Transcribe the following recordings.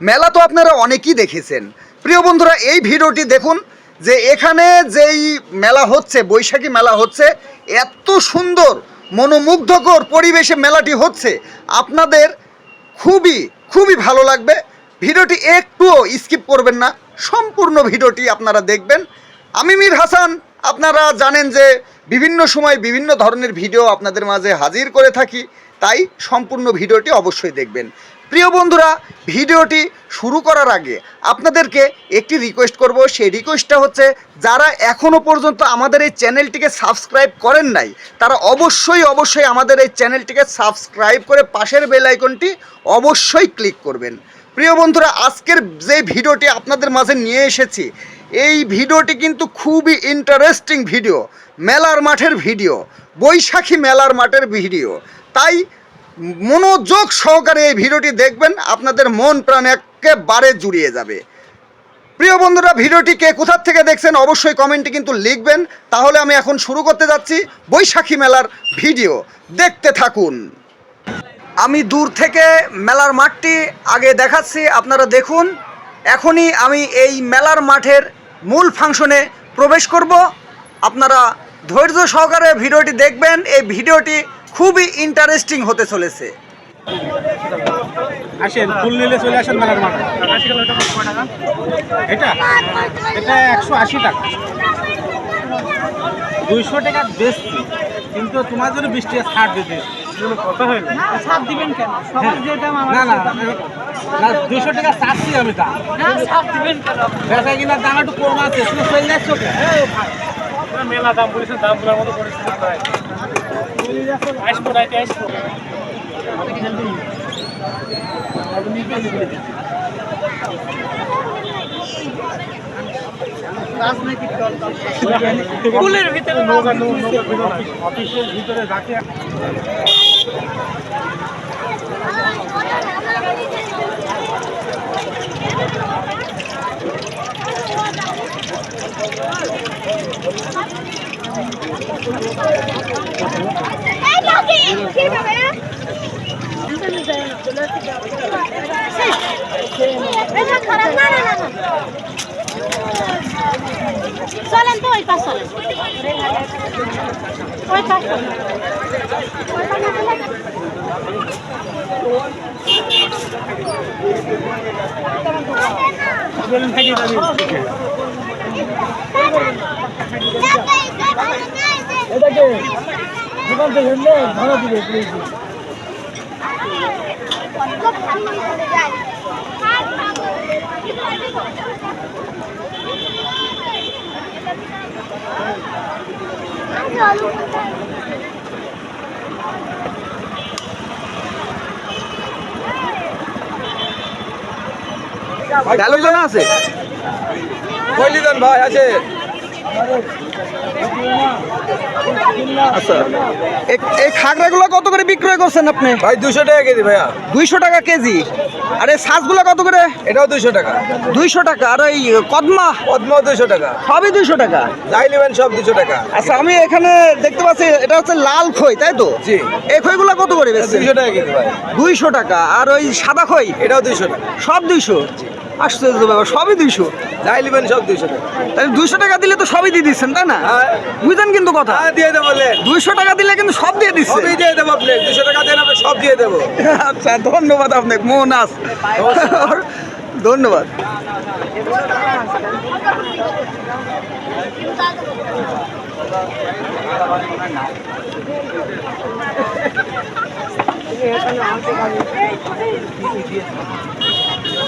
মেলা তো আপনারা অনেকেই দেখেছেন। প্রিয় বন্ধুরা, এই ভিডিওটি দেখুন যে এখানে যেই মেলা হচ্ছে, বৈশাখী মেলা হচ্ছে, এত সুন্দর, মনোমুগ্ধকর পরিবেশে মেলাটি হচ্ছে। আপনাদের খুবই খুবই ভালো লাগবে। ভিডিওটি একটুও স্কিপ করবেন না, সম্পূর্ণ ভিডিওটি আপনারা দেখবেন। আমি মীর হাসান আপনারা জানেন যে বিভিন্ন সময় বিভিন্ন ধরনের ভিডিও আপনাদের মাঝে হাজির করে থাকি, তাই সম্পূর্ণ ভিডিওটি অবশ্যই দেখবেন। প্রিয় বন্ধুরা, ভিডিওটি শুরু করার আগে আপনাদেরকে একটি রিকোয়েস্ট করব। সেই রিকোয়েস্টটা হচ্ছে, যারা এখনও পর্যন্ত আমাদের এই চ্যানেলটিকে সাবস্ক্রাইব করেন নাই, তারা অবশ্যই অবশ্যই আমাদের এই চ্যানেলটিকে সাবস্ক্রাইব করে পাশের বেল আইকনটি অবশ্যই ক্লিক করবেন। প্রিয় বন্ধুরা, আজকের যে ভিডিওটি আপনাদের মাঝে নিয়ে এসেছি এই ভিডিওটি কিন্তু খুবই ইন্টারেস্টিং ভিডিও মেলার মাঠের ভিডিও বৈশাখী মেলার মাঠের ভিডিও তাই মনোযোগ সহকারে এই ভিডিওটি দেখবেন, আপনাদের মন প্রাণ একেবারে জুড়িয়ে যাবে। প্রিয় বন্ধুরা, ভিডিওটি কে কোথার থেকে দেখছেন অবশ্যই কমেন্টে কিন্তু লিখবেন। তাহলে আমি এখন শুরু করতে যাচ্ছি বৈশাখী মেলার ভিডিও দেখতে থাকুন। আমি দূর থেকে মেলার মাঠটি আগে দেখাচ্ছি, আপনারা দেখুন। এখনই আমি এই মেলার মাঠের মূল ফাংশনে প্রবেশ করব। আপনারা ধৈর্য সহকারে ভিডিওটি দেখবেন। এই ভিডিওটি খুবই ইন্টারেস্টিং হতে চলেছে। আসেন, ফুল নিলে চলে আসেন মেলার এটা? এটা একশো আশি টাকা। দুইশো টাকা বেশি, কিন্তু তোমার জন্য বৃষ্টি ছাড় দিতে। কত হইল ছাড় দিবেন কেন? সবার যে দাম আমার না না না টাকা চাচ্ছি আমি না ছাড় দিবেন কেন? বেচা কিনা দাম একটু কম আছে শুধু চলে যাচ্ছ মেলা দাম বলেছেন দাম বলার মতো পরিস্থিতি নাই আসব রাইতে আসব রাজনৈতিক দল ফুলের ভিতরে অফিসের ভিতরে যাকে খারাপ না না না। চলেন তো ওই পাশ চলেন ওই পাশ চলেন। বলেন থাকি যাবি এটাকে দোকান থেকে ভাড়া দিবে প্লিজ আছে? বলিদান ভাই আছে। আচ্ছা। এ- এই খাগড়াগুলো কত করে বিক্রয় করছেন আপনি? ভাই দুশো টাকা কেজি ভাইয়া। দুইশো টাকা কেজি? আর এই সাজগুলো কত করে? এটাও দুশো টাকা। দুইশো টাকা। আর এই কদমা? দুশো টাকা। সবই দুইশো টাকা? যাই নেবেন সব দুশো টাকা। আচ্ছা আমি এখানে দেখতে পাচ্ছি এটা হচ্ছে লাল খই তাই তো? জি। এই খইগুলো কত করে দুশো টাকা কেজি ভাই। দুইশো টাকা। আর ওই সাদা খই? এটাও দুইশো টাকা। সব দুইশো? আশ্চর্য ব্যাপার সবই দুইশো। যাই নেবেন সব দুশো টাকা। তাহলে দুইশো টাকা দিলে তো সবই দিয়ে দিচ্ছেন তাই না? হ্যাঁ। বুঝলেন কিন্তু কথা? হ্যাঁ দিয়ে দেবো বলে দুইশো টাকা দিলে কিন্তু সব দিয়ে দিচ্ছে। সবই দিয়ে দেবো আপনি দুশো টাকা দেন আপনি সব দিয়ে দেবো। আচ্ছা ধন্যবাদ আপনাকে মন আস। ধন্যবাদ।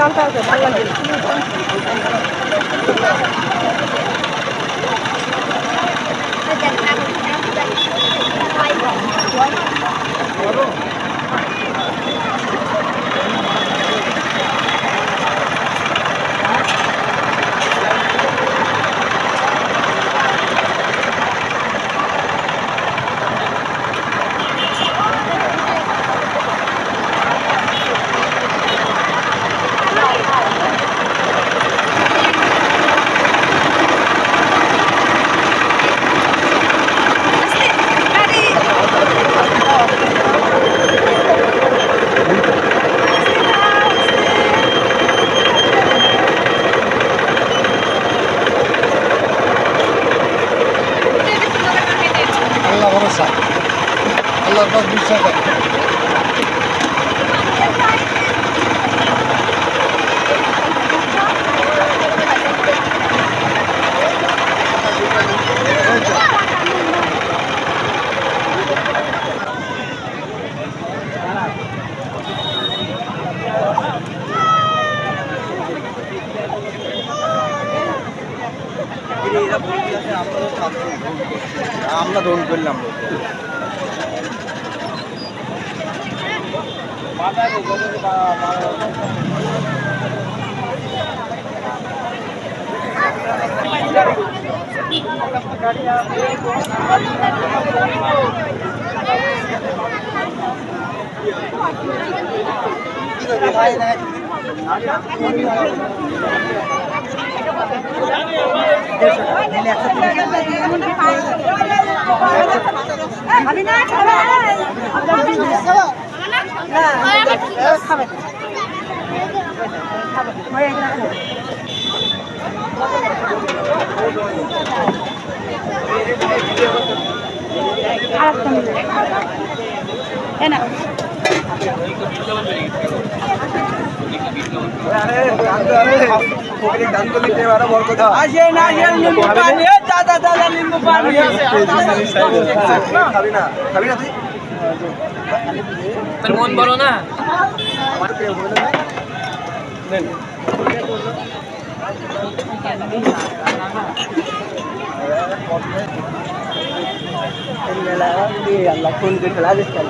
ও আল্লাহ পাক বিশ্বাস আছে। আমরা দৌড় করলাম। আমি না আসেন আসেন লিম্বু পানি দাদা দাদা লিম্বু পানি খাবি না খাবি না তুই তোর মন বলো না ফোন করে খেলা দিচ্ছে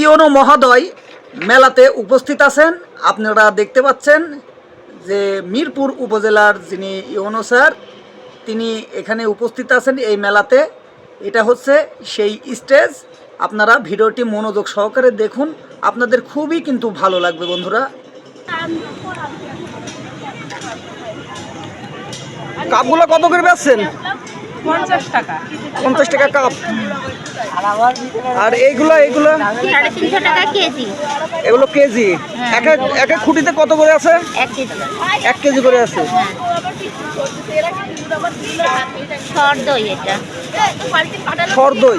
ইওনো মহোদয় মেলাতে উপস্থিত আছেন। আপনারা দেখতে পাচ্ছেন যে মিরপুর উপজেলার যিনি ইওনো স্যার, তিনি এখানে উপস্থিত আছেন এই মেলাতে। এটা হচ্ছে সেই স্টেজ। আপনারা ভিডিওটি মনোযোগ সহকারে দেখুন। আপনাদের খুবই কিন্তু ভালো লাগবে বন্ধুরা। কাপগুলো কত করে বেচছেন? পঞ্চাশ টাকা। পঞ্চাশ টাকা কাপ। আর এইগুলো এইগুলো? সাড়ে তিনশো টাকা কেজি। এগুলো কেজি? এক এক এক খুঁটিতে কত করে আছে? এক কেজি। করে আছে। সর দই এটা। সর দই?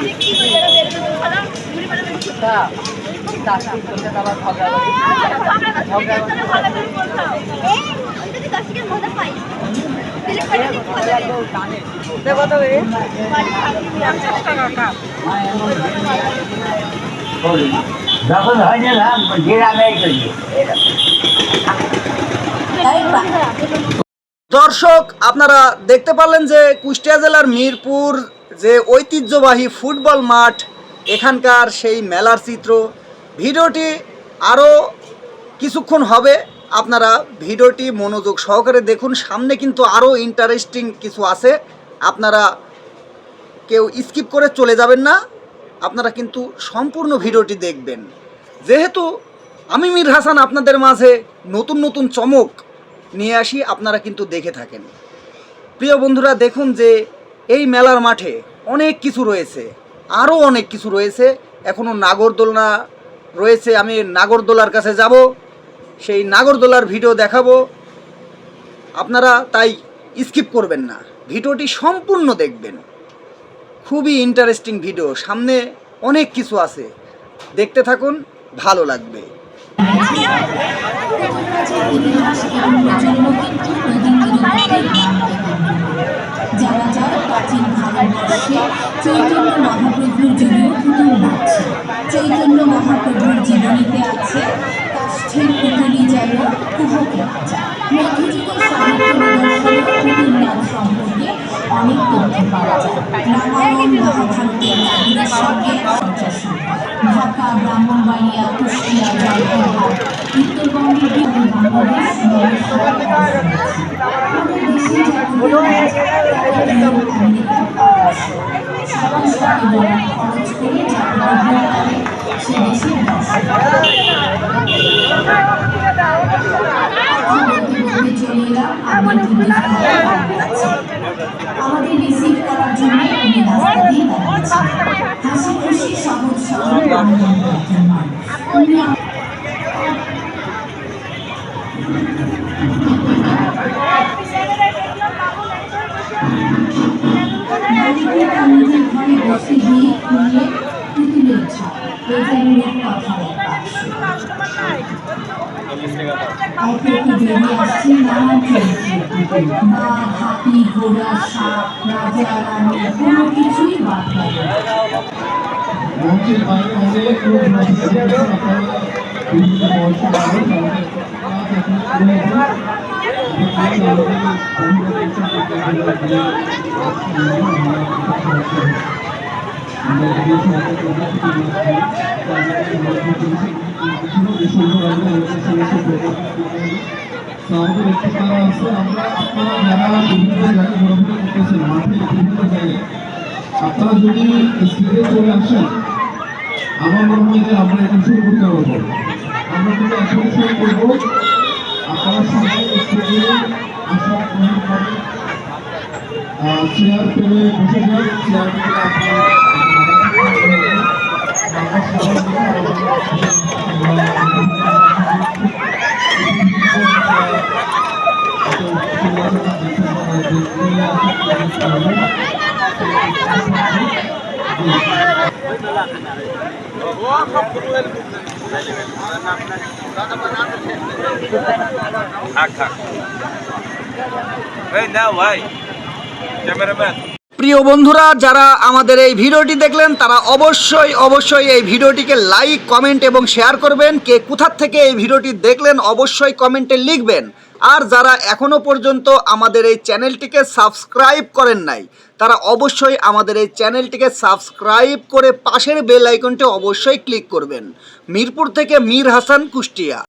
দর্শক, আপনারা দেখতে পারলেন যে কুষ্টিয়া জেলার মিরপুর যে ঐতিহ্যবাহী ফুটবল মাঠ, এখানকার সেই মেলার চিত্র। ভিডিওটি আরও কিছুক্ষণ হবে। আপনারা ভিডিওটি মনোযোগ সহকারে দেখুন। সামনে কিন্তু আরও ইন্টারেস্টিং কিছু আছে। আপনারা কেউ স্কিপ করে চলে যাবেন না। আপনারা কিন্তু সম্পূর্ণ ভিডিওটি দেখবেন। যেহেতু আমি মীর হাসান আপনাদের মাঝে নতুন নতুন চমক নিয়ে আসি, আপনারা কিন্তু দেখে থাকেন। প্রিয় বন্ধুরা, দেখুন যে এই মেলার মাঠে অনেক কিছু রয়েছে। আরও অনেক কিছু রয়েছে। এখনও নাগরদোলনা রয়েছে। আমি নাগরদোলার কাছে যাব। সেই নাগরদোলার ভিডিও দেখাবো। আপনারা তাই স্কিপ করবেন না। ভিডিওটি সম্পূর্ণ দেখবেন। খুবই ইন্টারেস্টিং ভিডিও সামনে অনেক কিছু আছে। দেখতে থাকুন, ভালো লাগবে। আমাদের রিসিভ করার জন্য হাসি খুশি সহজ সরল বাংলা একজন মানুষ উনি বাড়িতে আমাদের ঘরে বসে খুলে পুতুলের ছাপ বেজারের কথার এক বাক্স একে একে বেরিয়ে আসছে নানান চরিত্রের পুতুল হাতি ঘোড়া সাপ রাজা রানী কোনো কিছুই বাদ গেল মঞ্চের বাইরে অনেক লোক বসে আছে, আপনারা বিভিন্ন বয়সী মানুষ, আমাদের নাচ এখন শুরু হবে। আপনারা আমাদের আমাদের তারা আছে আমরা আপনারা যারা বিভিন্ন জায়গায় ঘোরাফেরা করতেছেন মাঠে বিভিন্ন জায়গায় আপনারা যদি স্টেজে চলে আসেন আমার মনে হয় যে আমরা এখন শুরু করতে পারব আমরা কিন্তু এখন শুরু করব। আপনারা সবাই স্টেজে আসার চেয়ার পেলে বসে যান। চেয়ার পেলে আপনারা আমরা সবাই এই নাও ভাই ক্যামেরাম্যান প্রিয় বন্ধুরা, যারা আমাদের এই ভিডিওটি দেখলেন, তারা অবশ্যই অবশ্যই এই ভিডিওটিকে লাইক কমেন্ট এবং শেয়ার করবেন। কে কোথার থেকে এই ভিডিওটি দেখলেন, অবশ্যই কমেন্টে লিখবেন। আর যারা এখনও পর্যন্ত আমাদের এই চ্যানেলটিকে সাবস্ক্রাইব করেন নাই তারা অবশ্যই আমাদের এই চ্যানেলটিকে সাবস্ক্রাইব করে পাশের বেল আইকনটি অবশ্যই ক্লিক করবেন। মিরপুর থেকে মীর হাসান কুষ্টিয়া।